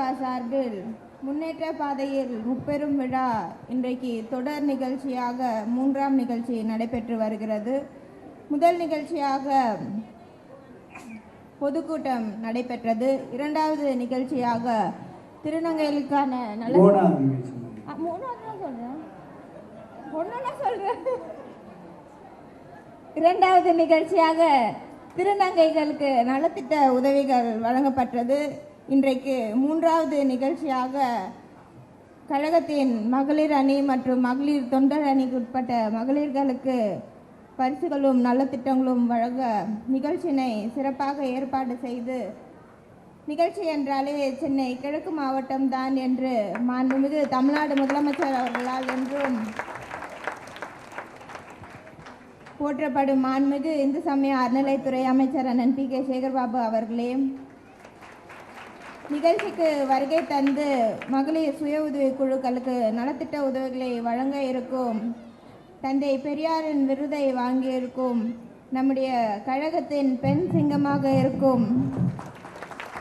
திமுக சார்பில் முன்னேற்ற பாதையில் முப்பெரும் விழா இன்றைக்கு தொடர் நிகழ்ச்சியாக மூன்றாம் நிகழ்ச்சி நடைபெற்று வருகிறது. முதல் நிகழ்ச்சியாக பொதுக்கூட்டம் நடைபெற்றது. இரண்டாவது நிகழ்ச்சியாக திருநங்கைகளுக்கான நல மூணாவது தான் சொல்றேன். இரண்டாவது நிகழ்ச்சியாக திருநங்கைகளுக்கு நலத்திட்ட உதவிகள் வழங்கப்பட்டது. இன்றைக்கு மூன்றாவது நிகழ்ச்சியாக கழகத்தின் மகளிர் அணி மற்றும் மகளிர் தொண்டர் அணிக்கு உட்பட்ட மகளிர்களுக்கு பரிசுகளும் நலத்திட்டங்களும் வழங்க நிகழ்ச்சியினை சிறப்பாக ஏற்பாடு செய்து நிகழ்ச்சி என்றாலே சென்னை கிழக்கு மாவட்டம் தான் என்று மாண்புமிகு தமிழ்நாடு முதலமைச்சர் அவர்களால் என்றும் போற்றப்படும் மாண்புமிகு இந்து சமய அறநிலைத்துறை அமைச்சர் அண்ணன் பி கே சேகர்பாபு அவர்களே நிகழ்ச்சிக்கு வருகை தந்து மகளிர் சுய உதவி குழுக்களுக்கு நலத்திட்ட உதவிகளை வழங்க இருக்கும் தந்தை பெரியாரின் விருதை வாங்கியிருக்கும் நம்முடைய கழகத்தின் பெண் சிங்கமாக இருக்கும்.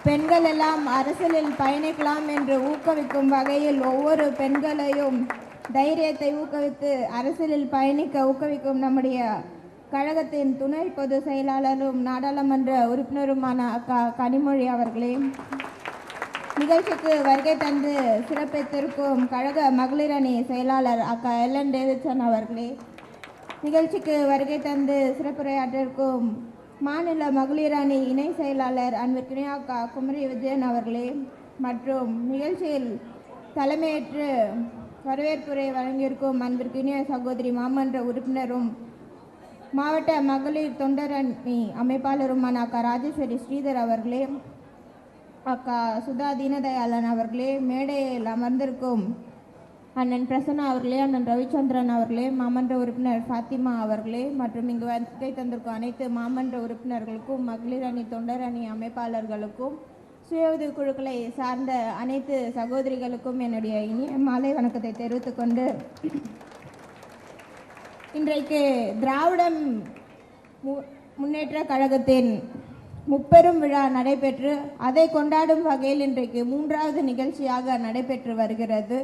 பெண்கள் எல்லாம் அரசியலில் பயணிக்கலாம் என்று ஊக்குவிக்கும் வகையில் ஒவ்வொரு பெண்களையும் தைரியத்தை ஊக்குவித்து அரசியலில் பயணிக்க ஊக்குவிக்கும் நம்முடைய கழகத்தின் துணை பொதுச் செயலாளரும் நாடாளுமன்ற உறுப்பினருமான அக்கா கனிமொழி அவர்களே. நிகழ்ச்சிக்கு வருகை தந்து சிறப்பித்திருக்கும் கழக மகளிர் அணி செயலாளர் அக்கா எல் என் டேவிட்சன் அவர்களே. நிகழ்ச்சிக்கு வருகை தந்து சிறப்புரையாற்றிருக்கும் மாநில மகளிர் அணி இணை செயலாளர் அன்பிற்கினிய அக்கா குமரி விஜயன் அவர்களே. மற்றும் நிகழ்ச்சியில் தலைமையேற்று வரவேற்புரை வழங்கியிருக்கும் அன்பிற்கினிய சகோதரி மாமன்ற உறுப்பினரும் மாவட்ட மகளிர் தொண்டர் அணி அமைப்பாளருமான அக்கா ராஜேஸ்வரி ஸ்ரீதர் அவர்களே. அக்கா சுதா தீனதயாளன் அவர்களே மேடையில் அமர்ந்திருக்கும் அண்ணன் பிரசன்னா அவர்களே அண்ணன் ரவிச்சந்திரன் அவர்களே மாமன்ற உறுப்பினர் ஃபாத்திமா அவர்களே மற்றும் இங்கு வருகை தந்திருக்கும் அனைத்து மாமன்ற உறுப்பினர்களுக்கும் மகளிர் அணி தொண்டர் அணி அமைப்பாளர்களுக்கும் சுய உதவி குழுக்களை சார்ந்த அனைத்து சகோதரிகளுக்கும் என்னுடைய இனிய மாலை வணக்கத்தை தெரிவித்துக் கொண்டு இன்றைக்கு திராவிடம் மு- முன்னேற்ற கழகத்தின் முப்பெரும் விழா நடைபெற்று அதை கொண்டாடும் வகையில் இன்றைக்கு மூன்றாவது நிகழ்ச்சியாக நடைபெற்று வருகிறது.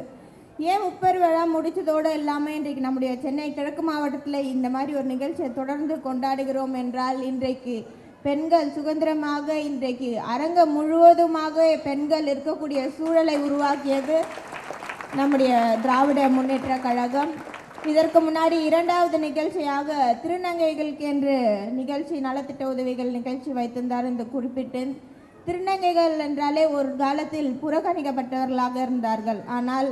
ஏன் முப்பெரு விழா முடித்ததோடு இல்லாமல் இன்றைக்கு நம்முடைய சென்னை கிழக்கு மாவட்டத்தில் இந்த மாதிரி ஒரு நிகழ்ச்சியை தொடர்ந்து கொண்டாடுகிறோம் என்றால் இன்றைக்கு பெண்கள் சுதந்திரமாக இன்றைக்கு அரங்கம் முழுவதுமாக பெண்கள் இருக்கக்கூடிய சூழலை உருவாக்கியது நம்முடைய திராவிட முன்னேற்ற கழகம். இதற்கு முன்னாடி இரண்டாவது நிகழ்ச்சியாக திருநங்கைகளுக்கு என்று நிகழ்ச்சி நலத்திட்ட உதவிகள் நிகழ்ச்சி வைத்திருந்தார். என்று குறிப்பிட்டேன் திருநங்கைகள் என்றாலே ஒரு காலத்தில் புறக்கணிக்கப்பட்டவர்களாக இருந்தார்கள். ஆனால்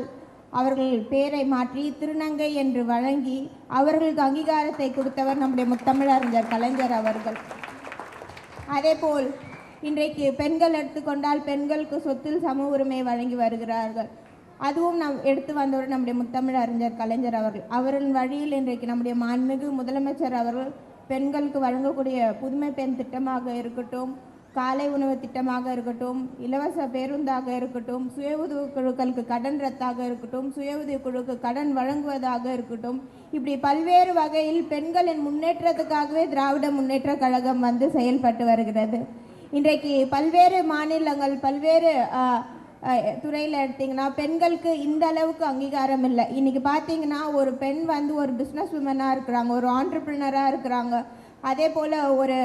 அவர்கள் பெயரை மாற்றி திருநங்கை என்று வழங்கி அவர்களுக்கு அங்கீகாரத்தை கொடுத்தவர் நம்முடைய முத்தமிழறிஞர் கலைஞர் அவர்கள். அதேபோல் இன்றைக்கு பெண்கள் எடுத்துக்கொண்டால் பெண்களுக்கு சொத்தில் சம உரிமை வழங்கி வருகிறார்கள். அதுவும் நாம் எடுத்து வந்தவர் நம்முடைய முத்தமிழ் அறிஞர் கலைஞர் அவர்கள். அவரின் வழியில் இன்றைக்கு நம்முடைய மாண்புமிகு முதலமைச்சர் அவர்கள் பெண்களுக்கு வழங்கக்கூடிய புதுமை பெண் திட்டமாக இருக்கட்டும் காலை உணவு திட்டமாக இருக்கட்டும் இலவச பேருந்தாக இருக்கட்டும் சுய உதவி குழுக்களுக்கு கடன் ரத்தாக இருக்கட்டும் சுய உதவி குழுக்கு கடன் வழங்குவதாக இருக்கட்டும் இப்படி பல்வேறு வகையில் பெண்களின் முன்னேற்றத்துக்காகவே திராவிட முன்னேற்ற கழகம் வந்து செயல்பட்டு வருகிறது. இன்றைக்கு பல்வேறு மாநிலங்கள் பல்வேறு துறையில் எடுத்திங்கன்னா பெண்களுக்கு இந்த அளவுக்கு அங்கீகாரம் இல்லை. இன்றைக்கி பார்த்தீங்கன்னா ஒரு பெண் வந்து ஒரு பிஸ்னஸ் உமனாக இருக்கிறாங்க ஒரு ஆண்டர்பிரினராக இருக்கிறாங்க. அதே போல் ஒரு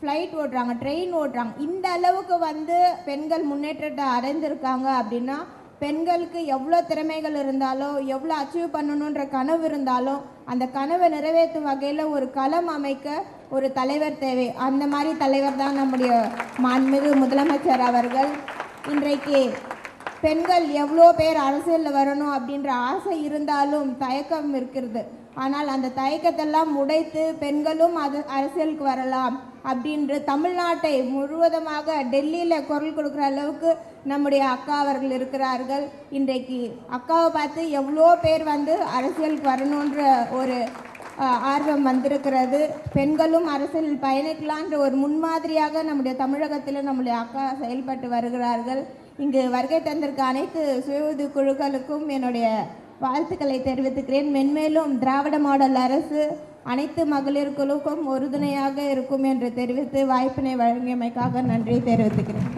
ஃப்ளைட் ஓட்டுறாங்க ட்ரெயின் ஓட்டுறாங்க. இந்த அளவுக்கு வந்து பெண்கள் முன்னேற்றத்தை அடைந்திருக்காங்க அப்படின்னா பெண்களுக்கு எவ்வளோ திறமைகள் இருந்தாலும் எவ்வளோ அச்சீவ் பண்ணணுன்ற கனவு இருந்தாலும் அந்த கனவை நிறைவேற்றும் வகையில் ஒரு களம் அமைக்க ஒரு தலைவர் தேவை. அந்த மாதிரி தலைவர் தான் நம்முடைய மாண்புமிகு முதலமைச்சர் அவர்கள். இன்றைக்கு பெண்கள் எவ்வளோ பேர் அரசியலில் வரணும் அப்படின்ற ஆசை இருந்தாலும் தயக்கம் இருக்கிறது. ஆனால் அந்த தயக்கத்தெல்லாம் உடைத்து பெண்களும் அது அரசியலுக்கு வரலாம் அப்படின்று தமிழ்நாட்டை முழுவதுமாக டெல்லியில் குரல் கொடுக்குற அளவுக்கு நம்முடைய அக்கா அவர்கள் இருக்கிறார்கள். இன்றைக்கு அக்காவை பார்த்து எவ்வளோ பேர் வந்து அரசியலுக்கு வரணுன்ற ஒரு ஆர்வம் வந்திருக்கிறது. பெண்களும் அரசியலில் பயணிக்கலான்ற ஒரு முன்மாதிரியாக நம்முடைய தமிழகத்தில் நம்முடைய அக்கா செயல்பட்டு வருகிறார்கள். இங்கு வருகை தந்திருக்க அனைத்து சுய உதவி குழுக்களுக்கும் என்னுடைய வாழ்த்துக்களை தெரிவித்துக்கிறேன். மென்மேலும் திராவிட மாடல் அரசு அனைத்து மகளிர்களுக்கும் உறுதுணையாக இருக்கும் என்று தெரிவித்து வாய்ப்பினை வழங்கியமைக்காக நன்றி தெரிவித்துக்கிறேன்.